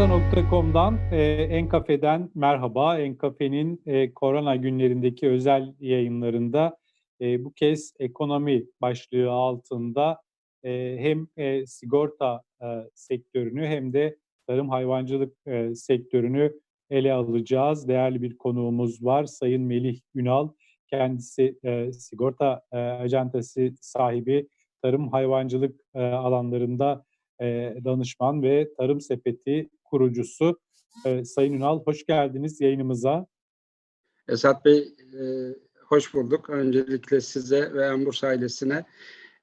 Borsa.com'dan, e, Enkafe'den merhaba. Enkafe'nin e, korona günlerindeki özel yayınlarında e, bu kez ekonomi başlığı altında e, hem e, sigorta e, sektörünü hem de tarım hayvancılık e, sektörünü ele alacağız. Değerli bir konuğumuz var, Sayın Melih Ünal. Kendisi e, sigorta e, acentası sahibi, tarım hayvancılık e, alanlarında e, danışman ve Tarım Sepeti kurucusu. E, Sayın Ünal hoş geldiniz yayınımıza. Esat Bey e, hoş bulduk. Öncelikle size ve Emburs ailesine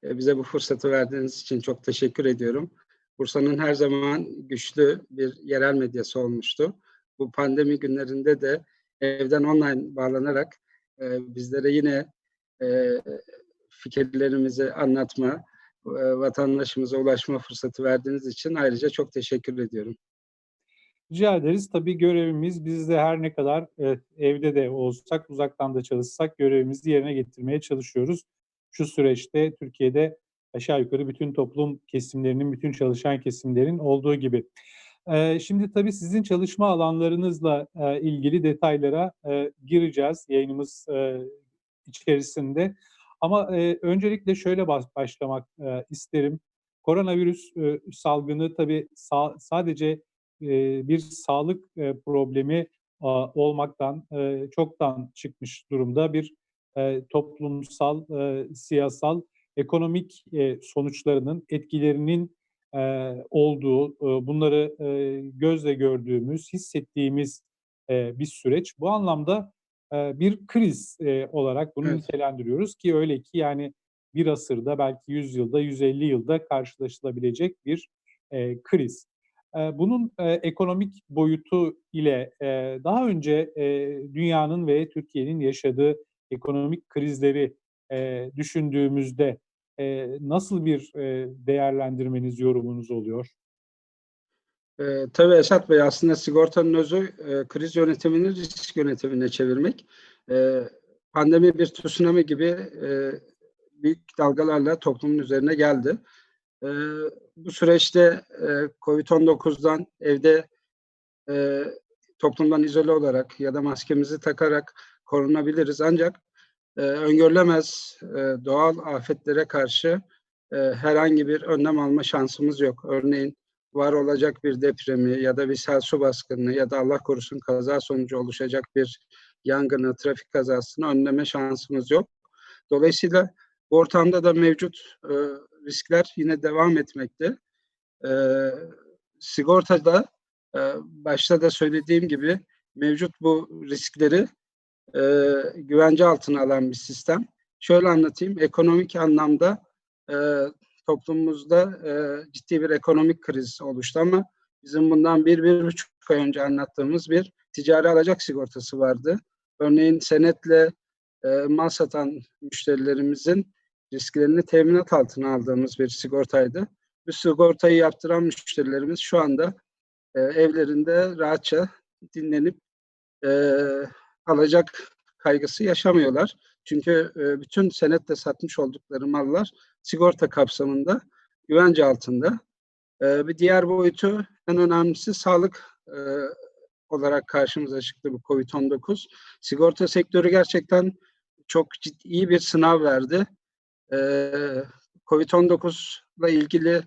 e, bize bu fırsatı verdiğiniz için çok teşekkür ediyorum. Bursa'nın her zaman güçlü bir yerel medyası olmuştu. Bu pandemi günlerinde de evden online bağlanarak e, bizlere yine e, fikirlerimizi anlatma, e, vatandaşımıza ulaşma fırsatı verdiğiniz için ayrıca çok teşekkür ediyorum. Rica ederiz. Tabii görevimiz biz de her ne kadar e, evde de olsak, uzaktan da çalışsak görevimizi yerine getirmeye çalışıyoruz. Şu süreçte Türkiye'de aşağı yukarı bütün toplum kesimlerinin, bütün çalışan kesimlerin olduğu gibi. E, şimdi tabii sizin çalışma alanlarınızla e, ilgili detaylara e, gireceğiz yayınımız e, içerisinde. Ama e, öncelikle şöyle başlamak e, isterim. Koronavirüs e, salgını tabii sa- sadece e, bir sağlık e, problemi a, olmaktan e, çoktan çıkmış durumda bir e, toplumsal, e, siyasal, ekonomik e, sonuçlarının, etkilerinin e, olduğu, e, bunları e, gözle gördüğümüz, hissettiğimiz e, bir süreç. Bu anlamda bir kriz olarak bunu evet. nitelendiriyoruz ki öyle ki yani bir asırda belki 100 yılda 150 yılda karşılaşılabilecek bir e, kriz. E, bunun e, ekonomik boyutu ile e, daha önce e, dünyanın ve Türkiye'nin yaşadığı ekonomik krizleri düşündüğümüzde nasıl bir değerlendirmeniz, yorumunuz oluyor? E, tabii Esat Bey aslında sigortanın özü e, kriz yönetimini risk yönetimine çevirmek. E, pandemi bir tsunami gibi e, büyük dalgalarla toplumun üzerine geldi. E, bu süreçte e, COVID-19'dan evde e, toplumdan izole olarak ya da maskemizi takarak korunabiliriz. Ancak e, öngörülemez e, doğal afetlere karşı e, herhangi bir önlem alma şansımız yok. Örneğin var olacak bir depremi ya da bir sel su baskını ya da Allah korusun kaza sonucu oluşacak bir yangını, trafik kazasını önleme şansımız yok. Dolayısıyla bu ortamda da mevcut e, riskler yine devam etmekte. E, sigortada e, başta da söylediğim gibi mevcut bu riskleri e, güvence altına alan bir sistem. Şöyle anlatayım, ekonomik anlamda e, toplumumuzda e, ciddi bir ekonomik kriz oluştu ama bizim bundan bir, bir buçuk ay önce anlattığımız bir ticari alacak sigortası vardı. Örneğin senetle e, mal satan müşterilerimizin risklerini teminat altına aldığımız bir sigortaydı. Bu sigortayı yaptıran müşterilerimiz şu anda e, evlerinde rahatça dinlenip e, alacak kaygısı yaşamıyorlar. Çünkü e, bütün senetle satmış oldukları mallar sigorta kapsamında güvence altında. E, bir diğer boyutu en önemlisi sağlık e, olarak karşımıza çıktı bu COVID-19. Sigorta sektörü gerçekten çok ciddi iyi bir sınav verdi. E, COVID-19 ile ilgili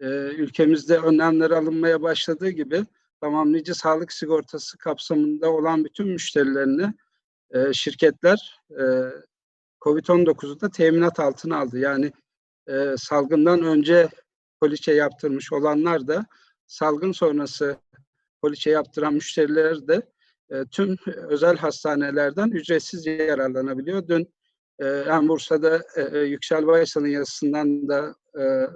e, ülkemizde önlemler alınmaya başladığı gibi tamamlayıcı sağlık sigortası kapsamında olan bütün müşterilerini e, şirketler e, COVID-19'u da teminat altına aldı. Yani e, salgından önce poliçe yaptırmış olanlar da salgın sonrası poliçe yaptıran müşteriler de tüm özel hastanelerden ücretsiz yararlanabiliyor. Dün yani Bursa'da Yüksel Baysal'ın yazısından da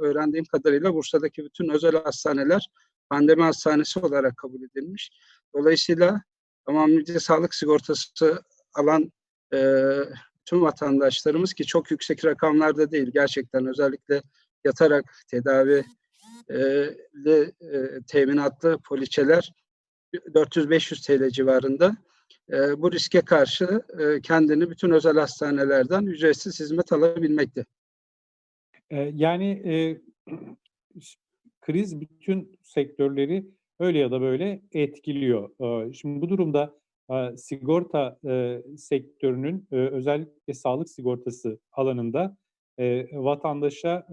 öğrendiğim kadarıyla Bursa'daki bütün özel hastaneler pandemi hastanesi olarak kabul edilmiş. Dolayısıyla tamamlayıcı sağlık sigortası alan tüm vatandaşlarımız ki çok yüksek rakamlarda değil gerçekten özellikle yatarak tedavi teminatlı poliçeler 400-500 TL civarında e, bu riske karşı e, kendini bütün özel hastanelerden ücretsiz hizmet alabilmekte. E, yani e, kriz bütün sektörleri öyle ya da böyle etkiliyor. Eee, şimdi bu durumda, eee, sigorta, eee, sektörünün, özellikle sağlık sigortası alanında, vatandaşa,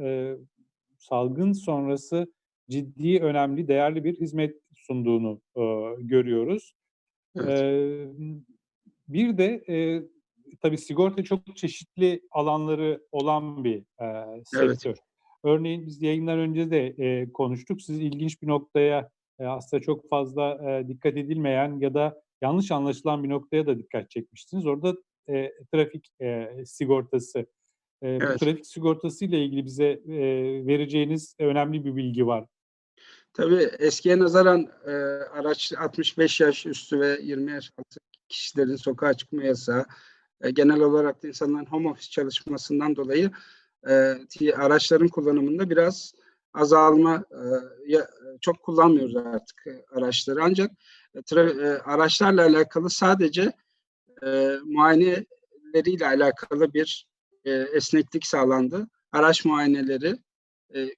salgın sonrası ciddi, önemli, değerli bir hizmet sunduğunu, görüyoruz. Evet. Emm, bir de, eee, tabii sigorta çok çeşitli alanları olan bir, Evet. sektör. Örneğin biz yayından önce de, eee, konuştuk. Siz ilginç bir noktaya, eee, aslında çok fazla, eee, dikkat edilmeyen ya da yanlış anlaşılan bir noktaya da dikkat çekmiştiniz. Orada, eee, trafik, eee, sigortası. Bu Evet. trafik sigortasıyla ilgili bize, eee, vereceğiniz önemli bir bilgi var. Tabii eskiye nazaran, eee, araç 65 yaş üstü ve 20 yaş altı kişilerin sokağa çıkma yasağı, eee, genel olarak da insanların home office çalışmasından dolayı, ti araçların kullanımında biraz azalma, eee, ya çok kullanmıyoruz artık, eee, araçları. Ancak, eee, tra eee, araçlarla alakalı sadece, eee, muayeneleriyle alakalı bir, eee, esneklik sağlandı. Araç muayeneleri,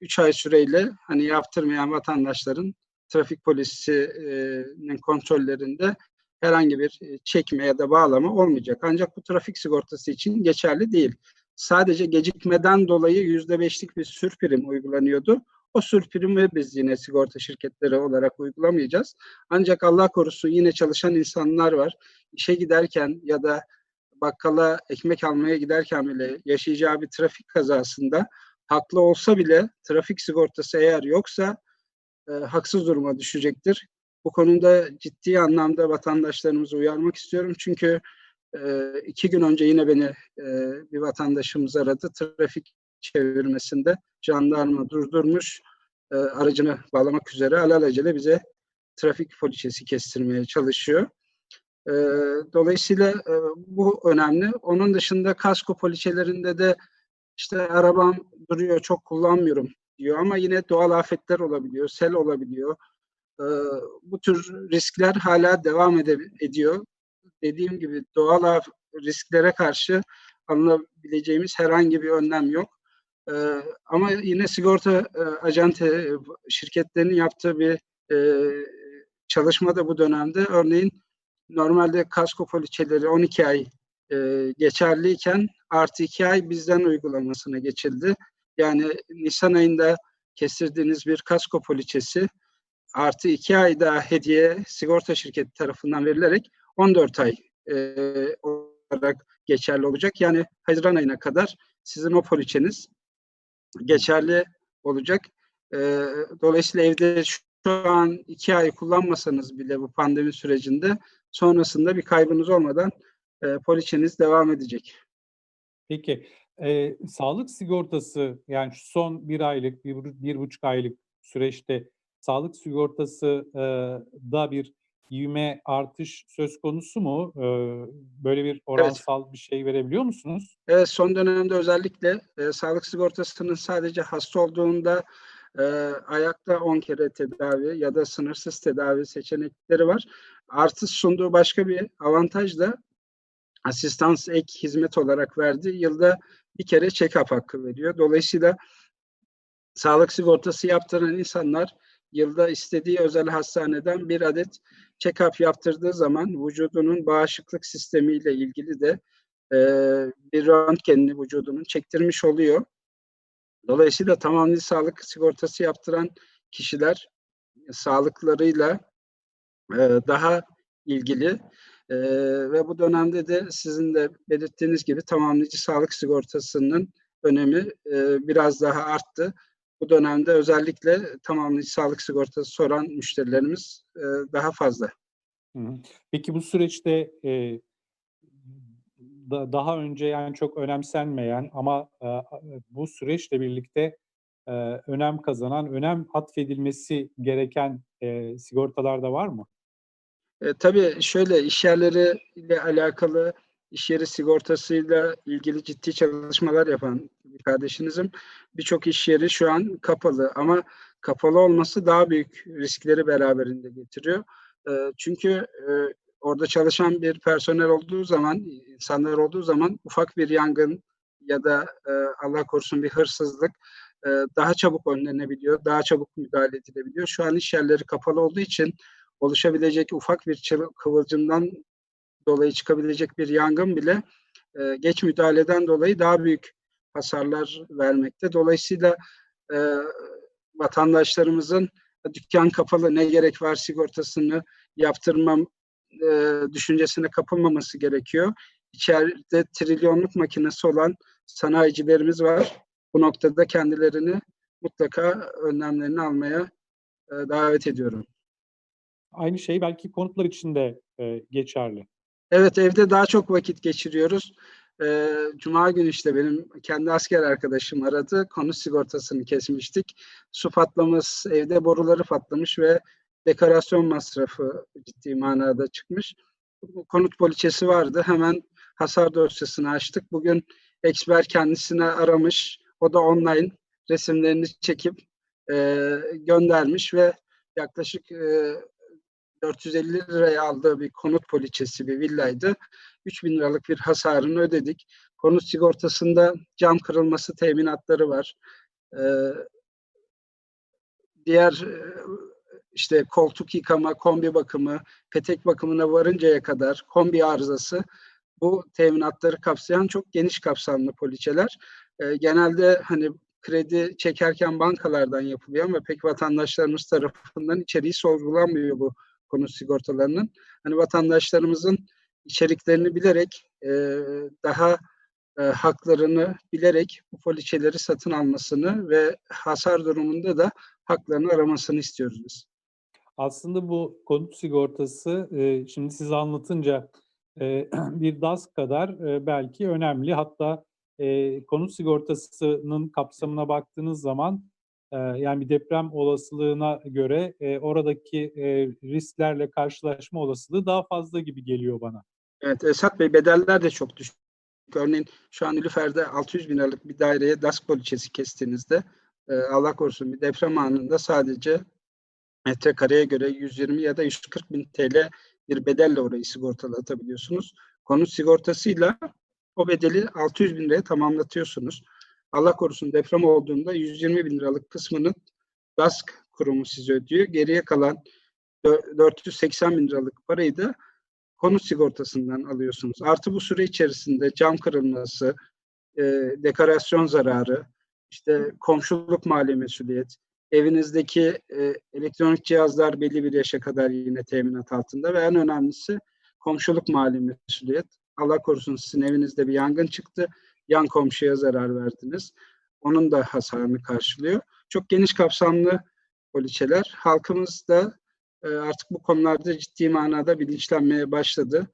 3 ay süreyle, hani, yaptırmayan vatandaşların trafik polisi eee, nin kontrollerinde herhangi bir, eee, çekme ya da bağlama olmayacak. Ancak bu trafik sigortası için geçerli değil. Sadece gecikmeden dolayı %5'lik bir sürprim uygulanıyordu. O sürprimi biz yine sigorta şirketleri olarak uygulamayacağız. Ancak Allah korusun yine çalışan insanlar var. İşe giderken ya da bakkala ekmek almaya giderken bile yaşayacağı bir trafik kazasında haklı olsa bile trafik sigortası eğer yoksa, eee, haksız duruma düşecektir. Bu konuda ciddi anlamda vatandaşlarımızı uyarmak istiyorum. Çünkü, eee, 2 gün önce yine beni, eee, bir vatandaşımız aradı. Trafik çevirmesinde jandarma durdurmuş, eee, aracını bağlamak üzere alelacele bize trafik poliçesi kestirmeye çalışıyor. Eee, dolayısıyla, eee, bu önemli. Onun dışında kasko poliçelerinde de, işte, arabam duruyor, çok kullanmıyorum diyor ama yine doğal afetler olabiliyor, sel olabiliyor. Eee, bu tür riskler hâlâ devam ede ediyor. Dediğim gibi doğal af risklere karşı alınabileceğimiz herhangi bir önlem yok. Eee, ama yine sigorta, eee, acente, şirketlerinin yaptığı bir, eee, çalışma da bu dönemde örneğin normalde kasko poliçeleri 12 ay, eee, geçerliyken artı 2 ay bizden uygulamasına geçildi. Yani nisan ayında kestirdiğiniz bir kasko poliçesi artı 2 ay daha hediye sigorta şirketi tarafından verilerek 14 ay, eee, olarak geçerli olacak. Yani haziran ayına kadar sizin o poliçeniz geçerli olacak. Eee, dolayısıyla evde şu an 2 ay kullanmasanız bile bu pandemi sürecinde sonrasında bir kaybınız olmadan, eee, poliçeniz devam edecek. Peki, eee, sağlık sigortası, yani şu son 1 aylık, bir buru 1,5 aylık süreçte sağlık sigortası eee, da bir ivme, artış söz konusu mu? Eee, böyle bir Evet. oransal bir şey verebiliyor musunuz? Evet, son dönemde özellikle, eee, sağlık sigortasının sadece hasta olduğunda, eee, ayakta 10 kere tedavi ya da sınırsız tedavi seçenekleri var. Artı sunduğu başka bir avantaj da asistans ek hizmet olarak verdiği yılda 1 kere check-up hakkı veriyor. Dolayısıyla sağlık sigortası yaptıran insanlar yılda istediği özel hastaneden 1 adet check-up yaptırdığı zaman vücudunun bağışıklık sistemiyle ilgili de, eee, bir röntgenini vücudunun çektirmiş oluyor. Dolayısıyla tamamlı sağlık sigortası yaptıran kişiler sağlıklarıyla, eee, daha ilgili, eee, ve bu dönemde de sizin de belirttiğiniz gibi tamamlayıcı sağlık sigortasının önemi, eee, biraz daha arttı. Bu dönemde özellikle tamamlayıcı sağlık sigortası soran müşterilerimiz, eee, daha fazla. Peki bu süreçte, eee, da daha önce, yani, çok önemsenmeyen ama, aaa, bu süreçle birlikte, eee, önem kazanan, önem atfedilmesi gereken, eee, sigortalar da var mı? Eee, tabii şöyle, iş yerleriyle alakalı, iş yeri sigortasıyla ilgili ciddi çalışmalar yapan bir kardeşinizim. Birçok iş yeri şu an kapalı ama kapalı olması daha büyük riskleri beraberinde getiriyor. Eee, çünkü, eee, orada çalışan bir personel olduğu zaman, insanlar olduğu zaman ufak bir yangın ya da, eee, Allah korusun bir hırsızlık, e, daha çabuk önlenebiliyor, daha çabuk müdahale edilebiliyor. Şu an iş yerleri kapalı olduğu için oluşabilecek ufak bir kıvılcımdan dolayı çıkabilecek bir yangın bile e, geç müdahaleden dolayı daha büyük hasarlar vermekte. Dolayısıyla e, vatandaşlarımızın dükkan kapalı ne gerek var sigortasını yaptırmam e, düşüncesine kapılmaması gerekiyor. İçeride trilyonluk makinesi olan sanayicilerimiz var. Bu noktada kendilerini mutlaka önlemlerini almaya e, davet ediyorum. Aynı şey belki konutlar için de e, geçerli. Evet evde daha çok vakit geçiriyoruz. Ee, Cuma günü işte benim kendi asker arkadaşım aradı. Konut sigortasını kesmiştik. Su patlaması, evde boruları patlamış ve dekorasyon masrafı ciddi manada çıkmış. Konut poliçesi vardı. Hemen hasar dosyasını açtık. Bugün eksper kendisine aramış. O da online resimlerini çekip e, göndermiş ve yaklaşık e, 450 liraya aldığı bir konut poliçesi bir villaydı. 3000 liralık bir hasarını ödedik. Konut sigortasında cam kırılması teminatları var. Ee, diğer e, işte koltuk yıkama, kombi bakımı, petek bakımına varıncaya kadar kombi arızası bu teminatları kapsayan çok geniş kapsamlı poliçeler. Ee, genelde hani kredi çekerken bankalardan yapılıyor ama pek vatandaşlarımız tarafından içeriği sorgulanmıyor bu konut sigortalarının. Hani vatandaşlarımızın içeriklerini bilerek e, daha e, haklarını bilerek bu poliçeleri satın almasını ve hasar durumunda da haklarını aramasını istiyoruz biz. Aslında bu konut sigortası e, şimdi siz anlatınca e, bir DAS kadar e, belki önemli. Hatta e, konut sigortasının kapsamına baktığınız zaman yani bir deprem olasılığına göre e, oradaki e, risklerle karşılaşma olasılığı daha fazla gibi geliyor bana. Evet Esat Bey bedeller de çok düşük. Örneğin şu an Nilüfer'de 600 bin liralık bir daireye DAS poliçesi kestiğinizde e, Allah korusun bir deprem anında sadece metrekareye göre 120 ya da 140 bin TL bir bedelle orayı sigortalatabiliyorsunuz. Konut sigortasıyla o bedeli 600 bin liraya tamamlatıyorsunuz. Allah korusun deprem olduğunda 120 bin liralık kısmını DASK kurumu size ödüyor. Geriye kalan 480 bin liralık parayı da konut sigortasından alıyorsunuz. Artı bu süre içerisinde cam kırılması, e, dekorasyon zararı, işte komşuluk mali mesuliyet, evinizdeki e, elektronik cihazlar belli bir yaşa kadar yine teminat altında ve en önemlisi komşuluk mali mesuliyet. Allah korusun sizin evinizde bir yangın çıktı, yan komşuya zarar verdiniz. Onun da hasarını karşılıyor. Çok geniş kapsamlı poliçeler. Halkımız da e, artık bu konularda ciddi manada bilinçlenmeye başladı.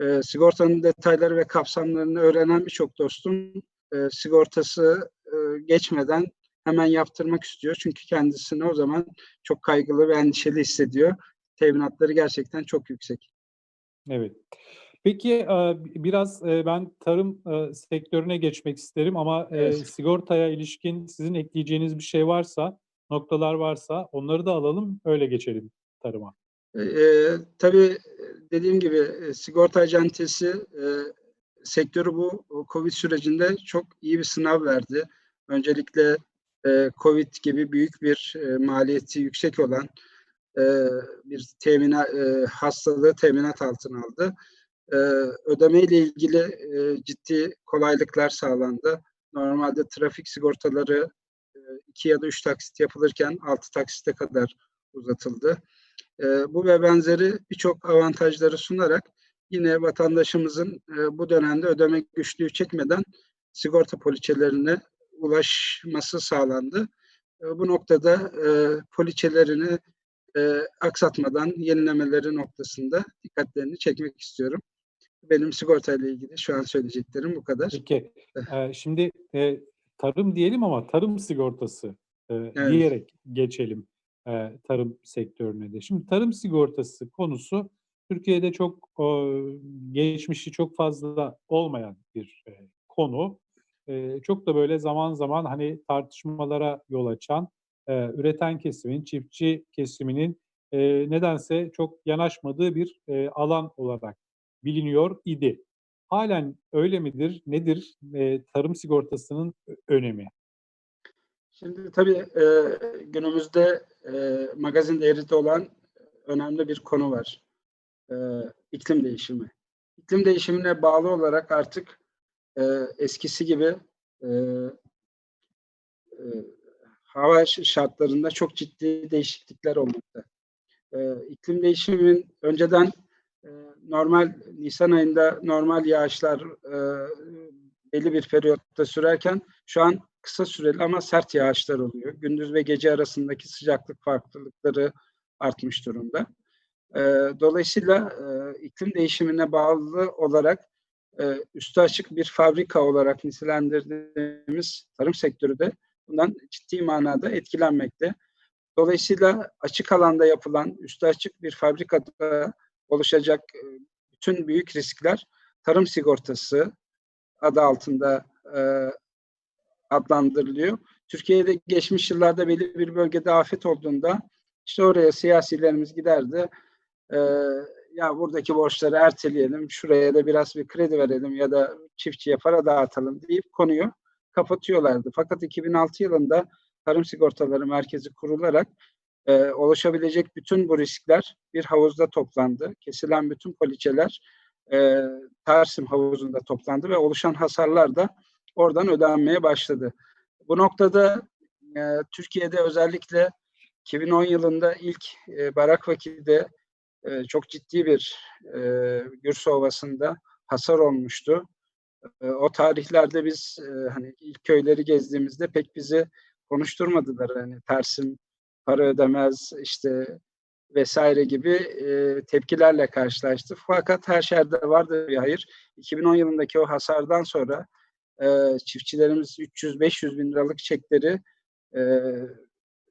E, sigortanın detayları ve kapsamlarını öğrenen birçok dostum e, sigortası geçmeden hemen yaptırmak istiyor. Çünkü kendisini o zaman çok kaygılı ve endişeli hissediyor. Teminatları gerçekten çok yüksek. Evet. Peki e, biraz e, ben tarım e, sektörüne geçmek isterim ama Evet. sigortaya ilişkin sizin ekleyeceğiniz bir şey varsa, noktalar varsa onları da alalım, öyle geçelim tarıma. E, tabii dediğim gibi sigorta acentesi e, sektörü bu Covid sürecinde çok iyi bir sınav verdi. Öncelikle e, Covid gibi büyük bir e, maliyeti yüksek olan e, bir temina, e, hastalığı teminat altına aldı. E, ödeme ile ilgili e, ciddi kolaylıklar sağlandı. Normalde trafik sigortaları e, iki ya da üç taksit yapılırken altı taksite kadar uzatıldı. E, bu ve benzeri birçok avantajları sunarak yine vatandaşımızın e, bu dönemde ödeme güçlüğü çekmeden sigorta poliçelerine ulaşması sağlandı. E, bu noktada e, poliçelerini e, aksatmadan yenilemeleri noktasında dikkatlerini çekmek istiyorum. Benim sigortayla ilgili şu an söyleyeceklerim bu kadar. Peki, e, şimdi e, tarım diyelim ama tarım sigortası e, Evet. diyerek geçelim e, tarım sektörüne de. Şimdi tarım sigortası konusu Türkiye'de çok e, geçmişi çok fazla olmayan bir e, konu. E, çok da böyle zaman zaman hani tartışmalara yol açan, e, üreten kesimin, çiftçi kesiminin e, nedense çok yanaşmadığı bir e, alan olarak biliniyor idi. Halen öyle midir? Nedir e, tarım sigortasının önemi? Şimdi tabii e, günümüzde e, magazin değeri de olan önemli bir konu var. E, iklim değişimi. İklim değişimine bağlı olarak artık e, eskisi gibi e, e, hava şartlarında çok ciddi değişiklikler olmakta. E, iklim değişiminin önceden normal Nisan ayında normal yağışlar e, belli bir periyotta sürerken şu an kısa süreli ama sert yağışlar oluyor. Gündüz ve gece arasındaki sıcaklık farklılıkları artmış durumda. E, dolayısıyla e, iklim değişimine bağlı olarak e, üstü açık bir fabrika olarak nitelendirdiğimiz tarım sektörü de bundan ciddi manada etkilenmekte. Dolayısıyla açık alanda yapılan üstü açık bir fabrikada oluşacak e, bütün büyük riskler tarım sigortası adı altında e, adlandırılıyor. Türkiye'de geçmiş yıllarda belli bir bölgede afet olduğunda işte oraya siyasilerimiz giderdi. E, ya buradaki borçları erteleyelim, şuraya da biraz bir kredi verelim ya da çiftçiye para dağıtalım deyip konuyu kapatıyorlardı. Fakat 2006 yılında Tarım Sigortaları Merkezi kurularak e, oluşabilecek bütün bu riskler bir havuzda toplandı. Kesilen bütün poliçeler e, Tarsim havuzunda toplandı ve oluşan hasarlar da oradan ödenmeye başladı. Bu noktada e, Türkiye'de özellikle 2010 yılında ilk e, Barakvaki'de e, çok ciddi bir e, Gürse Ovası'nda hasar olmuştu. E, o tarihlerde biz e, hani ilk köyleri gezdiğimizde pek bizi konuşturmadılar. Hani Tersim para ödemez işte vesaire gibi e, tepkilerle karşılaştık. Fakat her şerde vardı bir hayır. 2010 yılındaki o hasardan sonra e, çiftçilerimiz 300-500 bin liralık çekleri e,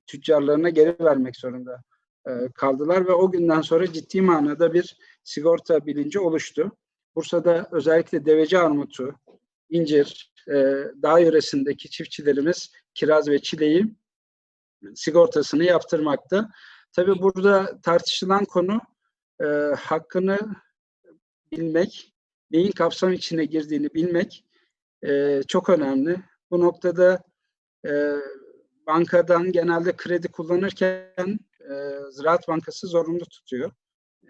tüccarlarına geri vermek zorunda e, kaldılar ve o günden sonra ciddi manada bir sigorta bilinci oluştu. Bursa'da özellikle deveci armutu, incir, e, dağ yöresindeki çiftçilerimiz kiraz ve çileği sigortasını yaptırmakta. Tabii burada tartışılan konu e, hakkını bilmek, neyin kapsam içine girdiğini bilmek e, çok önemli. Bu noktada e, bankadan genelde kredi kullanırken e, Ziraat Bankası zorunlu tutuyor.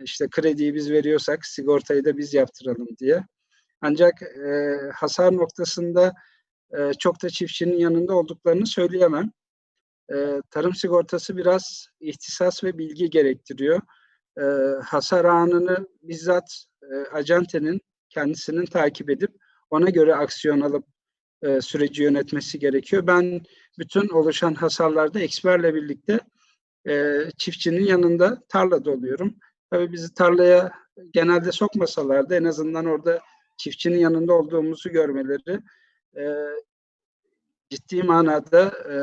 İşte krediyi biz veriyorsak sigortayı da biz yaptıralım diye. Ancak e, hasar noktasında e, çok da çiftçinin yanında olduklarını söyleyemem. E, tarım sigortası biraz ihtisas ve bilgi gerektiriyor. E, hasar anını bizzat e, acentenin kendisinin takip edip ona göre aksiyon alıp e, süreci yönetmesi gerekiyor. Ben bütün oluşan hasarlarda eksperle birlikte e, çiftçinin yanında tarlada oluyorum. Tabii bizi tarlaya genelde sokmasalar da en azından orada çiftçinin yanında olduğumuzu görmeleri e, ciddi manada e,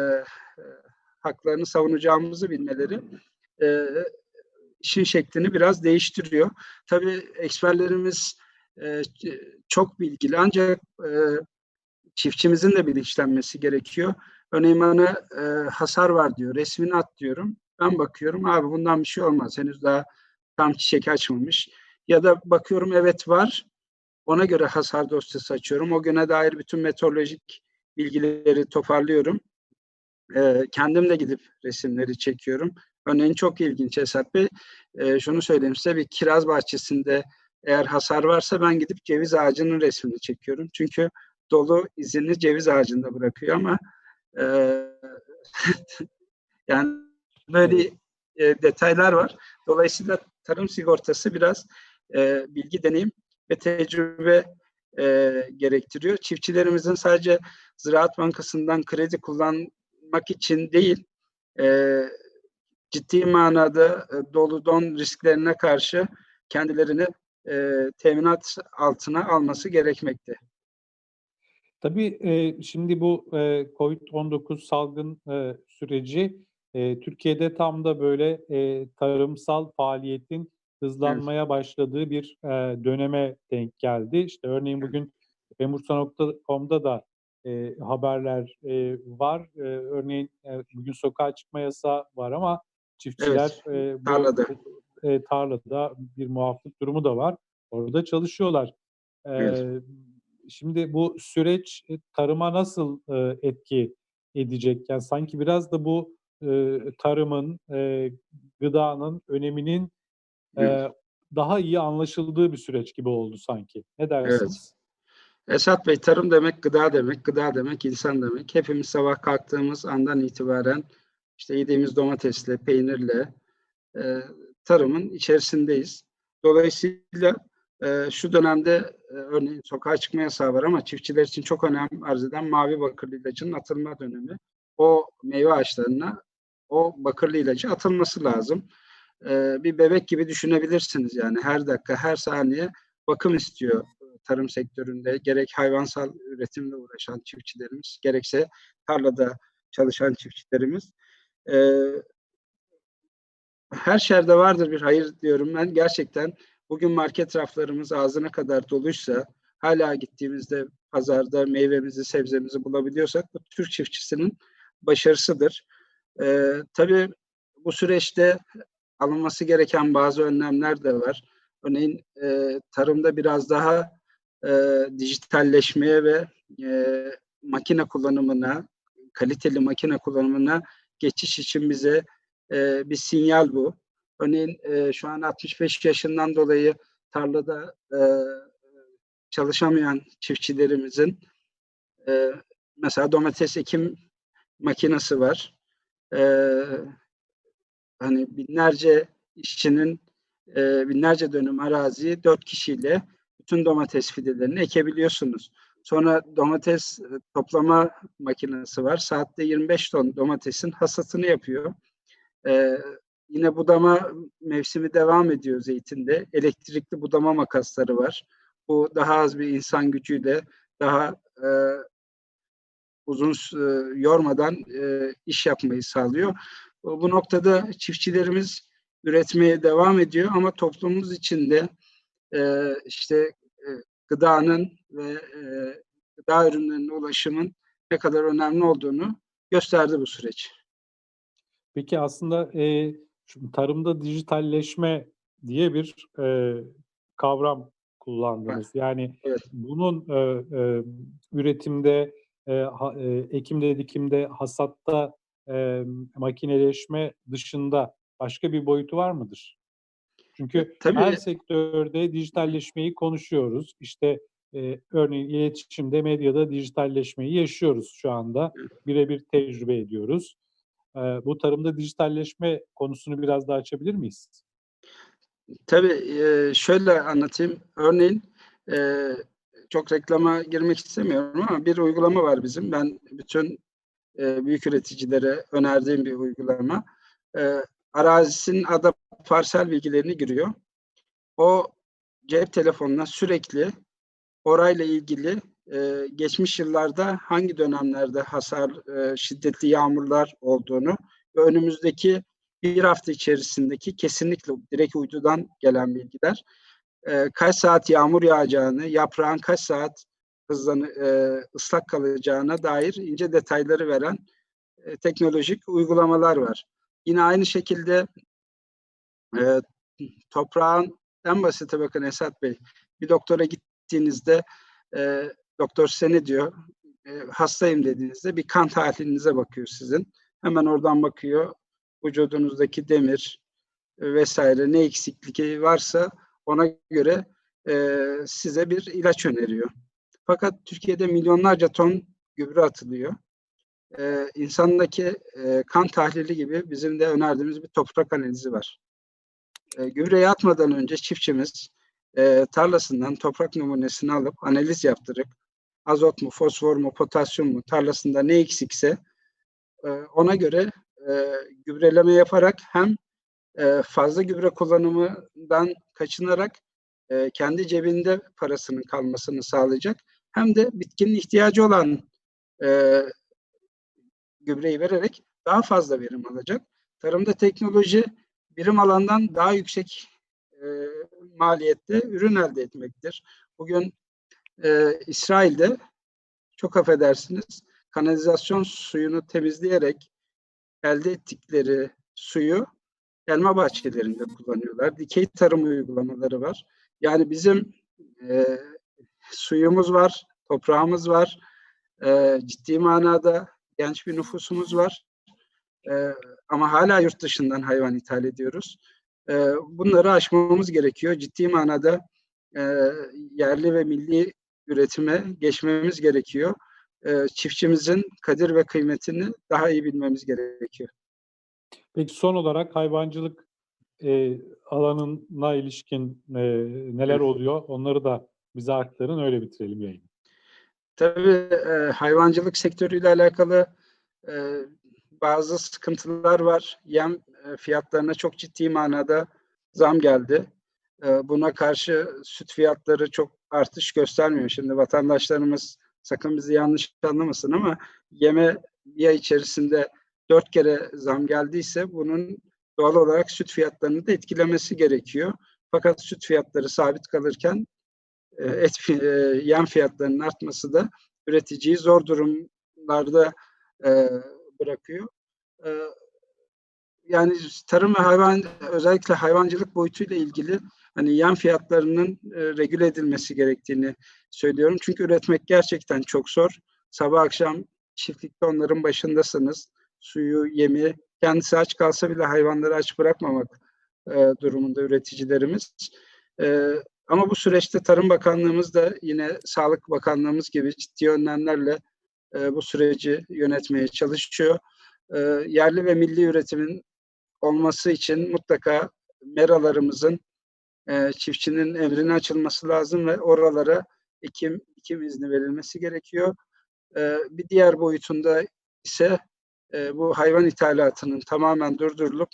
haklarını savunacağımızı bilmeleri e, işin şeklini biraz değiştiriyor. Tabii eksperlerimiz e, çok bilgili ancak e, çiftçimizin de bilinçlenmesi gerekiyor. Örneğin bana e, hasar var diyor, resmini at diyorum. Ben bakıyorum abi bundan bir şey olmaz. Henüz daha tam çiçek açmamış. Ya da bakıyorum evet var. Ona göre hasar dosyası açıyorum. O güne dair bütün meteorolojik bilgileri toparlıyorum. E, kendim de gidip resimleri çekiyorum. Örneğin çok ilginç Esat Bey. E, şunu söyleyeyim size bir kiraz bahçesinde eğer hasar varsa ben gidip ceviz ağacının resmini çekiyorum. Çünkü dolu izini ceviz ağacında bırakıyor ama e, yani böyle e, detaylar var. Dolayısıyla tarım sigortası biraz e, bilgi, deneyim ve tecrübe e, gerektiriyor. Çiftçilerimizin sadece Ziraat Bankası'ndan kredi kullanmak için değil, e, ciddi manada e, dolu don risklerine karşı kendilerini e, teminat altına alması gerekmekte. Tabii e, şimdi bu e, COVID-19 salgın e, süreci e, Türkiye'de tam da böyle e, tarımsal faaliyetin hızlanmaya evet. başladığı bir e, döneme denk geldi. İşte örneğin bugün Emursa.com'da da e, haberler e, var. E, örneğin e, bugün sokağa çıkma yasağı var ama çiftçiler evet, e, tarlada. E, tarlada bir muaflık durumu da var. Orada çalışıyorlar. E, evet. Şimdi bu süreç tarıma nasıl e, etki edecek? Yani sanki biraz da bu e, tarımın, e, gıdanın öneminin e, Evet. daha iyi anlaşıldığı bir süreç gibi oldu sanki. Ne Evet. Esat Bey tarım demek gıda demek, gıda demek insan demek. Hepimiz sabah kalktığımız andan itibaren işte yediğimiz domatesle, peynirle e, tarımın içerisindeyiz. Dolayısıyla e, şu dönemde e, örneğin sokağa çıkma yasağı var ama çiftçiler için çok önem arz eden mavi bakırlı ilacın atılma dönemi. O meyve ağaçlarına o bakırlı ilacı atılması lazım. E, bir bebek gibi düşünebilirsiniz yani her dakika, her saniye bakım istiyor tarım sektöründe gerek hayvansal üretimle uğraşan çiftçilerimiz gerekse tarlada çalışan çiftçilerimiz. Ee, her şerde vardır bir hayır diyorum ben. Gerçekten bugün market raflarımız ağzına kadar doluysa hala gittiğimizde pazarda meyvemizi, sebzemizi bulabiliyorsak bu Türk çiftçisinin başarısıdır. Ee, tabii bu süreçte alınması gereken bazı önlemler de var. Örneğin e, tarımda biraz daha e, dijitalleşmeye ve e, makine kullanımına, kaliteli makine kullanımına geçiş için bize e, bir sinyal bu. Örneğin e, şu an 65 yaşından dolayı tarlada e, çalışamayan çiftçilerimizin e, mesela domates ekim makinesi var. E, hani binlerce işçinin e, binlerce dönüm araziyi dört kişiyle bütün domates fidelerini ekebiliyorsunuz. Sonra domates e, toplama makinesi var. Saatte 25 ton domatesin hasatını yapıyor. Ee, yine budama mevsimi devam ediyor zeytinde. Elektrikli budama makasları var. Bu daha az bir insan gücüyle daha e, uzun e, yormadan e, iş yapmayı sağlıyor. Bu noktada çiftçilerimiz üretmeye devam ediyor ama toplumumuz içinde e, işte e, gıdanın ve e, gıda ürünlerine ulaşımın ne kadar önemli olduğunu gösterdi bu süreç. Peki aslında e, tarımda dijitalleşme diye bir e, kavram kullandınız. Yani Evet. bunun e, e, üretimde, e, ha, e, ekimde, dikimde, hasatta e, makineleşme dışında başka bir boyutu var mıdır? Çünkü Tabii. her sektörde dijitalleşmeyi konuşuyoruz. İşte e, örneğin iletişimde, medyada dijitalleşmeyi yaşıyoruz şu anda. Birebir tecrübe ediyoruz. E, bu tarımda dijitalleşme konusunu biraz daha açabilir miyiz? Tabii e, şöyle anlatayım. Örneğin e, çok reklama girmek istemiyorum ama bir uygulama var bizim. Ben bütün e, büyük üreticilere önerdiğim bir uygulama. E, arazisinin ada parsel bilgilerini giriyor. O cep telefonuna sürekli orayla ilgili e, geçmiş yıllarda hangi dönemlerde hasar, e, şiddetli yağmurlar olduğunu ve önümüzdeki bir hafta içerisindeki kesinlikle direkt uydudan gelen bilgiler, e, kaç saat yağmur yağacağını, yaprağın kaç saat hızlanı, e, ıslak kalacağına dair ince detayları veren e, teknolojik uygulamalar var. Yine aynı şekilde e, toprağın en basite bakın Esat Bey, bir doktora gittiğinizde e, doktor size ne diyor? E, hastayım dediğinizde bir kan tahlilinize bakıyor sizin. Hemen oradan bakıyor vücudunuzdaki demir e, vesaire ne eksiklik varsa ona göre e, size bir ilaç öneriyor. Fakat Türkiye'de milyonlarca ton gübre atılıyor. E, insandaki e, kan tahlili gibi bizim de önerdiğimiz bir toprak analizi var. E, gübreyi atmadan önce çiftçimiz e, tarlasından toprak numunesini alıp analiz yaptırıp azot mu, fosfor mu, potasyum mu tarlasında ne eksikse e, ona göre e, gübreleme yaparak hem e, fazla gübre kullanımından kaçınarak e, kendi cebinde parasının kalmasını sağlayacak hem de bitkinin ihtiyacı olan e, gübreyi vererek daha fazla verim alacak. Tarımda teknoloji birim alandan daha yüksek e, maliyette ürün elde etmektir. Bugün e, İsrail'de çok affedersiniz kanalizasyon suyunu temizleyerek elde ettikleri suyu elma bahçelerinde kullanıyorlar. Dikey tarım uygulamaları var. Yani bizim e, suyumuz var, toprağımız var. E, ciddi manada genç bir nüfusumuz var. Ee, ama hala yurt dışından hayvan ithal ediyoruz. Ee, bunları aşmamız gerekiyor. Ciddi manada e, yerli ve milli üretime geçmemiz gerekiyor. Ee, çiftçimizin kadir ve kıymetini daha iyi bilmemiz gerekiyor. Peki son olarak hayvancılık e, alanına ilişkin e, neler oluyor? Onları da bize aktarın, öyle bitirelim yayını. Tabii e, hayvancılık sektörüyle alakalı e, bazı sıkıntılar var. Yem e, fiyatlarına çok ciddi manada zam geldi. E, buna karşı süt fiyatları çok artış göstermiyor. Şimdi vatandaşlarımız sakın bizi yanlış anlamasın ama yeme bir ay içerisinde dört kere zam geldiyse bunun doğal olarak süt fiyatlarını da etkilemesi gerekiyor. Fakat süt fiyatları sabit kalırken et fi- e, yem fiyatlarının artması da üreticiyi zor durumlarda e, bırakıyor. E, yani tarım ve hayvan özellikle hayvancılık boyutuyla ilgili hani yem fiyatlarının e, regüle edilmesi gerektiğini söylüyorum. Çünkü üretmek gerçekten çok zor. Sabah akşam çiftlikte onların başındasınız. Suyu, yemi, kendisi aç kalsa bile hayvanları aç bırakmamak e, durumunda üreticilerimiz. E, ama bu süreçte Tarım Bakanlığımız da yine Sağlık Bakanlığımız gibi ciddi önlemlerle e, bu süreci yönetmeye çalışıyor. E, yerli ve milli üretimin olması için mutlaka meralarımızın e, çiftçinin emrine açılması lazım ve oralara ekim, ekim izni verilmesi gerekiyor. E, bir diğer boyutunda ise e, bu hayvan ithalatının tamamen durdurulup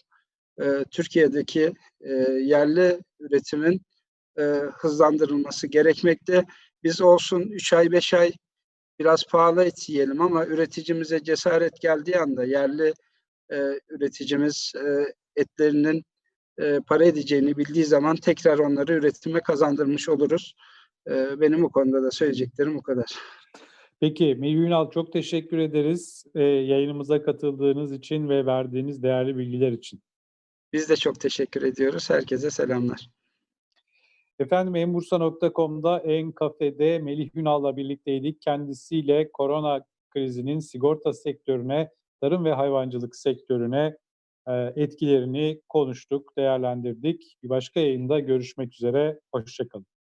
e, Türkiye'deki e, yerli üretimin e, hızlandırılması gerekmekte. Biz olsun 3 ay 5 ay biraz pahalı et yiyelim ama üreticimize cesaret geldiği anda yerli e, üreticimiz e, etlerinin e, para edeceğini bildiği zaman tekrar onları üretime kazandırmış oluruz. E, benim bu konuda da söyleyeceklerim bu kadar. Peki Melih Ünal çok teşekkür ederiz e, yayınımıza katıldığınız için ve verdiğiniz değerli bilgiler için. Biz de çok teşekkür ediyoruz. Herkese selamlar. Efendim enbursa.com'da en kafede Melih Ünal'la birlikteydik. Kendisiyle korona krizinin sigorta sektörüne, tarım ve hayvancılık sektörüne e, etkilerini konuştuk, değerlendirdik. Bir başka yayında görüşmek üzere. Hoşçakalın.